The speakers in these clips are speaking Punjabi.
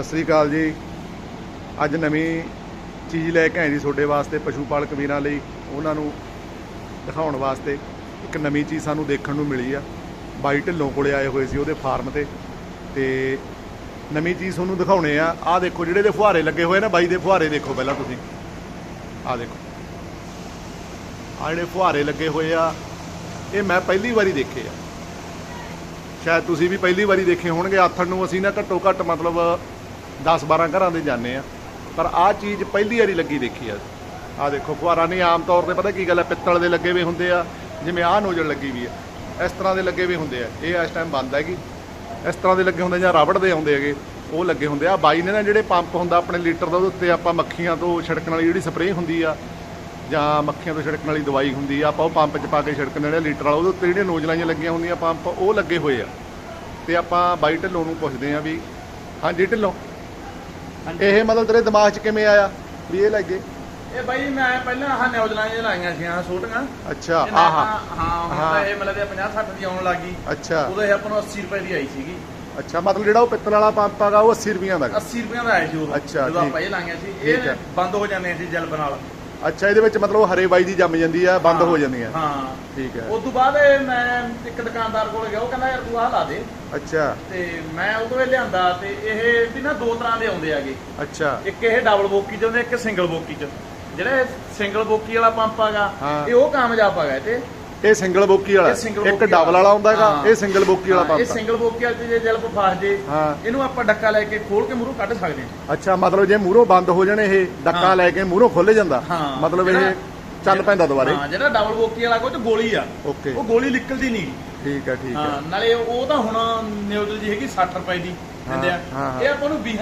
ਸਤਿ ਸ੍ਰੀ ਅਕਾਲ ਜੀ। ਅੱਜ ਨਵੀਂ ਚੀਜ਼ ਲੈ ਕੇ ਆਏ ਜੀ ਤੁਹਾਡੇ ਵਾਸਤੇ, ਪਸ਼ੂ ਪਾਲਕ ਵੀਰਾਂ ਲਈ। ਉਹਨਾਂ ਨੂੰ ਦਿਖਾਉਣ ਵਾਸਤੇ ਇੱਕ ਨਵੀਂ ਚੀਜ਼ ਸਾਨੂੰ ਦੇਖਣ ਨੂੰ ਮਿਲੀ ਆ। ਬਾਈ ਢਿੱਲੋਂ ਕੋਲੇ ਆਏ ਹੋਏ ਸੀ ਉਹਦੇ ਫਾਰਮ ਤੇ। ਤੇ ਨਵੀਂ ਚੀਜ਼ ਤੁਹਾਨੂੰ ਦਿਖਾਉਣੇ ਆ। ਆਹ ਦੇਖੋ ਜਿਹੜੇ ਦੇ ਫੁਹਾਰੇ ਲੱਗੇ ਹੋਏ ਨਾ, ਬਾਈ ਦੇ ਫੁਹਾਰੇ ਦੇਖੋ ਪਹਿਲਾਂ ਤੁਸੀਂ। ਆਹ ਦੇਖੋ। ਆਹ ਜਿਹੜੇ ਫੁਹਾਰੇ ਲੱਗੇ ਹੋਏ ਆ, ਇਹ ਮੈਂ ਪਹਿਲੀ ਵਾਰੀ ਦੇਖੇ ਆ। ਸ਼ਾਇਦ ਤੁਸੀਂ ਵੀ ਪਹਿਲੀ ਵਾਰੀ ਦੇਖੇ ਹੋਣਗੇ। ਆਥਣ ਨੂੰ ਅਸੀਂ ਨਾ ਘੱਟੋ ਘੱਟ ਮਤਲਬ 10-12 ਘਰਾਂ ਦੇ ਜਾਂਦੇ ਆ। ਪਰ ਆਹ ਚੀਜ਼ ਪਹਿਲੀ ਵਾਰੀ ਲੱਗੀ ਦੇਖੀ ਆ। ਆਹ ਦੇਖੋ, ਫੁਹਾਰਾ ਨਹੀਂ, ਆਮ ਤੌਰ ਤੇ ਪਤਾ ਕੀ ਗੱਲ ਹੈ ਪਿੱਤਲ ਦੇ ਲੱਗੇ ਵੀ ਹੁੰਦੇ ਆ, ਜਿਵੇਂ ਆਹ ਨੋਜ਼ਲ ਲੱਗੀ ਵੀ ਆ। ਇਸ ਤਰ੍ਹਾਂ ਦੇ ਲੱਗੇ ਵੀ ਹੁੰਦੇ ਆ। ਇਹ ਇਸ ਟਾਈਮ ਬੰਦ ਹੈਗੀ। ਇਸ ਤਰ੍ਹਾਂ ਦੇ ਲੱਗੇ ਹੁੰਦੇ ਜਾਂ ਰਬੜ ਦੇ ਆਉਂਦੇ ਹੈਗੇ, ਉਹ ਲੱਗੇ ਹੁੰਦੇ ਆ। ਬਾਈ ਨੇ ਨਾ ਜਿਹੜੇ ਪੰਪ ਹੁੰਦਾ ਆਪਣੇ ਲੀਟਰ ਦਾ ਉਹਦੇ ਉੱਤੇ, ਆਪਾਂ ਮੱਖੀਆਂ ਤੋਂ ਛਿੜਕਣ ਵਾਲੀ ਜਿਹੜੀ ਸਪਰੇਅ ਹੁੰਦੀ ਆ, ਜਾਂ ਮੱਖੀਆਂ ਤੋਂ ਛਿੜਕਣ ਵਾਲੀ ਦਵਾਈ ਹੁੰਦੀ ਆ, ਆਪਾਂ ਉਹ ਪੰਪ 'ਚ ਪਾ ਕੇ ਛਿੜਕਣ ਜਿਹੜੇ ਲੀਟਰ ਵਾਲਾ। ਉਹਦੇ ਉੱਤੇ ਜਿਹੜੀਆਂ ਨੋਜ਼ਲਾਂ ਜਿਹੀਆਂ ਲੱਗੀਆਂ ਹੁੰਦੀਆਂ ਪੰਪ, ਉਹ ਲੱਗੇ ਹੋਏ ਆ। ਤੇ ਆਪਾਂ ਬਾਈ ਢਿੱਲੋਂ ਨੂੰ ਪੁੱਛਦੇ ਆ ਵੀ, ਹਾਂਜੀ ਢਿੱਲੋਂ ਇਹ ਮਤਲਬ ਤੇਰੇ ਦਿਮਾਗ 'ਚ ਕਿਵੇਂ ਆਇਆ ਵੀ ਇਹ ਲੱਗੇ ਇਹ ਬਾਈ ਮੈਂ ਪਹਿਲਾਂ ਆਹ ਨਿਊਜ਼ਲਾਂ ਜਿਹੀਆਂ ਲਾਈਆਂ ਸੀ ਆਹ ਛੋਟੀਆਂ ਅੱਛਾ ਆਹਾ ਹਾਂ ਹੁਣ ਹਾਂ। ਤਾਂ ਇਹ ਮਿਲਦੇ 50 60 ਦੀ ਆਉਣ ਲੱਗੀ ਅੱਛਾ। ਉਦੋਂ ਇਹ ਆਪਾਂ ਨੂੰ 80 ਰੁਪਏ ਦੀ ਆਈ ਸੀਗੀ। ਅੱਛਾ ਮਤਲਬ ਜਿਹੜਾ ਉਹ ਪਿੱਤਲ ਵਾਲਾ ਪੰਪ ਹੈਗਾ ਉਹ 80 ਰੁਪਈਆਂ ਦਾ ਹੈਗਾ। 80 ਰੁਪਏ ਦਾ ਆਇਆ ਸੀ ਉਦੋਂ ਅੱਛਾ, ਜਦੋਂ ਠੀਕ। ਆਪਾਂ ਇਹ ਲਾਈਆਂ ਸੀ। ਠੀਕ ਹੈ। ਇਹ ਬੰਦ ਹੋ ਜਾਂਦੇ ਸੀ ਜਲਬ ਨਾਲ ਅੱਛਾ ਇਹਦੇ ਵਿੱਚ ਮਤਲਬ ਹਰੇ ਬਾਈ ਦੀ ਜੰਮ ਜਾਂਦੀ ਆ ਬੰਦ ਹਾਂ, ਹੋ ਜਾਂਦੀਆਂ ਹਾਂ। ਠੀਕ ਹੈ। ਉਸ ਤੋਂ ਬਾਅਦ ਇਹ ਮੈਂ ਇੱਕ ਦੁਕਾਨਦਾਰ ਕੋਲ ਗਿਆ ਉਹ ਕਹਿੰਦਾ ਯਾਰ ਤੂੰ ਆਹ ਲਾ ਦੇ। ਅੱਛਾ। ਤੇ ਮੈਂ ਉਦੋਂ ਇਹ ਲਿਆਂਦਾ ਤੇ ਇਹ ਵੀ ਨਾ ਦੋ ਤਰ੍ਹਾਂ ਦੇ ਆਉਂਦੇ ਆਗੇ ਅੱਛਾ। ਇੱਕ ਇਹ ਡਬਲ ਬੋਕੀ ਚ ਹੁੰਦੇ ਇੱਕ ਸਿੰਗਲ ਬੋਕੀ ਚ। ਜਿਹੜਾ ਸਿੰਗਲ ਬੋਕੀ ਵਾਲਾ ਪੰਪ ਹੈਗਾ ਹਾਂ। ਇਹ ਉਹ ਕਾਮਯਾਬ ਹੈਗਾ ਇਹ ਤੇ ਇਹ ਸਿੰਗਲ ਬੋਕੀ ਵਾਲਾ ਇਹ ਇੱਕ ਡਬਲ ਵਾਲਾ ਹੁੰਦਾ ਹੈਗਾ। ਇਹ ਸਿੰਗਲ ਬੋਕੀ ਵਾਲਾ ਇਹ ਪੰਪ ਆ। ਸਿੰਗਲ ਬੋਕੀ ਵਾਲੇ 'ਚ ਜੇ ਜਲਬ ਫਸ ਜੇ ਇਹਨੂੰ ਆਪਾਂ ਡੱਕਾ ਲੈ ਕੇ ਖੋਲ ਕੇ ਮੂਹਰੋਂ ਕੱਢ ਸਕਦੇ ਹਾਂ। ਅੱਛਾ ਮਤਲਬ ਜੇ ਮੂਹਰੋਂ ਬੰਦ ਹੋ ਜਾਣੇ ਇਹ ਡੱਕਾ। ਲੈ ਕੇ ਮੂਹਰੋਂ ਖੁੱਲ ਜਾਂਦਾ। ਮਤਲਬ ਇਹ ਚੱਲ ਪੈਂਦਾ ਦੁਬਾਰੇ। ਹਾਂ ਜਿਹੜਾ ਡਬਲ ਬੋਕੀ ਵਾਲਾ ਕੋਈ ਗੋਲੀ ਆ ਓਕੇ ਉਹ ਗੋਲੀ ਨਿਕਲਦੀ ਨਹੀਂ। ਠੀਕ ਹੈ ਠੀਕ ਹਾਂ। ਨਾਲੇ ਉਹ ਤਾਂ ਹੁਣ ਨਿਊਜ਼ਲ ਜੀ ਹੈਗੀ 60 ਰੁਪਏ ਦੀ ਦਿੰਦੇ ਆ। ਇਹ ਆਪਾਂ ਨੂੰ 20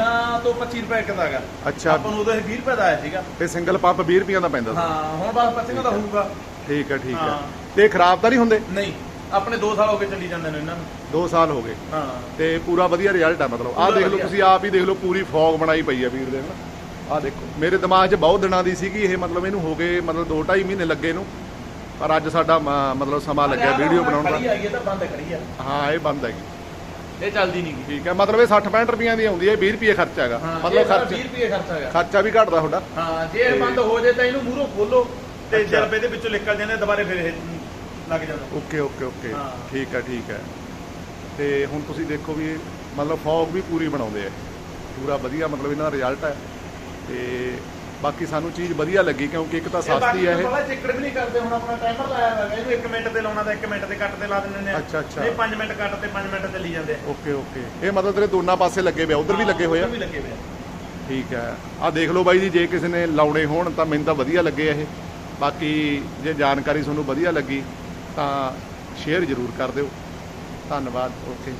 ਤੋਂ 25 ਰੁਪਏ ਕਿਦਾ ਹੈਗਾ। ਅੱਛਾ। ਆਪਾਂ ਨੂੰ ਉਦੋਂ ਇਹ 20 ਰੁਪਏ ਦਾ ਆਇਆ ਸੀਗਾ। ਇਹ ਸਿੰਗਲ ਪੰਪ 20 ਰੁਪਈਆਂ ਦਾ ਪੈਂਦਾ। ਸੀ। ਹਾਂ ਹੁਣ ਬਸ 25 ਦਾ ਹੋਊਗਾ। ਠੀਕ ਹੈ ਠੀਕ ਹਾਂ। ਤੇ ਇਹ ਖਰਾਬ ਤਾਂ ਨਹੀਂ ਹੁੰਦੇ? ਨਹੀਂ ਆਪਣੇ 2 ਸਾਲ ਹੋ ਗਏ ਚੱਲੀ ਜਾਂਦੇ ਨੇ ਇਹਨਾਂ ਨੂੰ। 2 ਸਾਲ ਹੋ ਗਏ। ਹਾਂ। ਤੇ ਪੂਰਾ ਵਧੀਆ ਰਿਜ਼ਲਟ ਆ ਮਤਲਬ। ਆਹ ਪੂਰਾ ਦੇਖ ਲਓ ਵਧੀਆ। ਤੁਸੀਂ ਆਪ ਹੀ ਦੇਖ ਲਓ ਪੂਰੀ ਫੌਗ ਬਣਾਈ ਪਈ ਆ ਵੀਰ ਦੇ ਹਨਾ। ਆਹ ਦੇਖੋ ਮੇਰੇ ਦਿਮਾਗ 'ਚ ਬਹੁਤ ਦਿਨਾਂ ਦੀ ਸੀਗੀ ਇਹ ਮਤਲਬ ਇਹਨੂੰ ਹੋ ਗਏ ਮਤਲਬ 2 2.5 ਮਹੀਨੇ ਲੱਗੇ ਨੂੰ। ਪਰ ਅੱਜ ਸਾਡਾ ਮ- ਮਤਲਬ ਸਮਾਂ ਲੱਗਿਆ ਵੀਡੀਓ ਬਣਾਉਣ ਖੜੀ ਦਾ ਆਈ ਇਹ ਤਾਂ ਬੰਦ ਖੜੀ ਆ। ਹਾਂ ਇਹ ਬੰਦ ਹੈਗੀ ਇਹ ਚੱਲਦੀ ਨਹੀਂ ਗੀ। ਠੀਕ ਹੈ ਮਤਲਬ ਇਹ 60 65 ਰੁਪਈਆਂ ਦੀ ਆਉਂਦੀ ਹੈ 20 ਰੁਪਏ ਖਰਚਾ ਹੈਗਾ। ਮਤਲਬ ਇਹ ਖਰਚ 20 ਰੁਪਏ ਖਰਚਾ ਹੈਗਾ। ਖਰਚਾ ਵੀ ਘਟਦਾ ਤੁਹਾਡਾ। ਹਾਂ ਜੇ ਇਹ ਬੰਦ ਹੋ ਜੇ ਤਾਂ ਇਹਨੂੰ ਮੂਹਰੋਂ ਖੋਲੋ ਤੇ ਅੱਛਾ। ਜਲਬੇ ਦੇ ਵਿੱਚੋਂ ਨਿਕਲ ਜਾਂਦੇ ਦੁਬਾਰੇ ਫਿਰ ਇਹ ਲੱਗ ਜਾਂਦਾ। Okay okay okay. ਹਾਂ। ਠੀਕ ਹੈ ਠੀਕ ਹੈ। ਤੇ ਹੁਣ ਤੁਸੀਂ ਦੇਖੋ ਵੀ ਇਹ ਮਤਲਬ ਫੌਗ ਵੀ ਪੂਰੀ ਬਣਾਉਂਦੇ ਆ। ਪੂਰਾ ਵਧੀਆ ਮਤਲਬ ਇਹਨਾਂ ਦਾ ਰਿਜ਼ਲਟ ਹੈ। ਤੇ ਬਾਕੀ ਸਾਨੂੰ ਚੀਜ਼ ਵਧੀਆ ਲੱਗੀ ਕਿਉਂਕਿ ਇੱਕ ਤਾਂ ਸਸਤੀ ਹੈ ਇਹ। ਪਹਿਲਾਂ ਚਿੱਕੜ ਵੀ ਨਹੀਂ ਕਰਦੇ। ਹੁਣ ਆਪਣਾ ਟਾਈਮਰ ਲਾਇਆ ਹੋਇਆ ਇਹਨੂੰ 1 ਮਿੰਟ ਤੇ ਲਾਉਣਾ ਤਾਂ 1 ਮਿੰਟ ਤੇ ਕੱਟ ਤੇ ਲਾ ਦਿੰਦੇ ਨੇ। ਅੱਛਾ, ਅੱਛਾ। ਇਹ 5 ਮਿੰਟ ਕੱਟ ਤੇ 5 ਮਿੰਟ ਚੱਲੀ ਜਾਂਦੇ ਆ। Okay okay. ਇਹ ਮਤਲਬ ਤੇਰੇ ਦੋਨਾਂ ਪਾਸੇ ਲੱਗੇ ਪਿਆ ਉਧਰ ਵੀ ਲੱਗੇ ਹੋਏ ਆ। ਉੱਧਰ ਵੀ ਲੱਗੇ ਹੋਏ ਆ। ਠੀਕ ਹੈ। ਆ ਦੇਖ ਲਓ ਬਾਈ ਜੀ ਜੇ ਕਿਸੇ ਨੇ ਲਾਉਣੇ ਹੋਣ ਤਾਂ ਮੈਨੂੰ ਤਾਂ ਵਧੀਆ ਲੱਗੇ ਇਹ। ਬਾਕੀ ਜੇ ਜਾਣਕਾਰੀ ਤੁਹਾਨੂੰ ਵਧੀਆ ਲੱਗੀ ਤਾਂ ਸ਼ੇਅਰ ਜ਼ਰੂਰ ਕਰ ਦਿਓ। ਧੰਨਵਾਦ ਓਕੇ।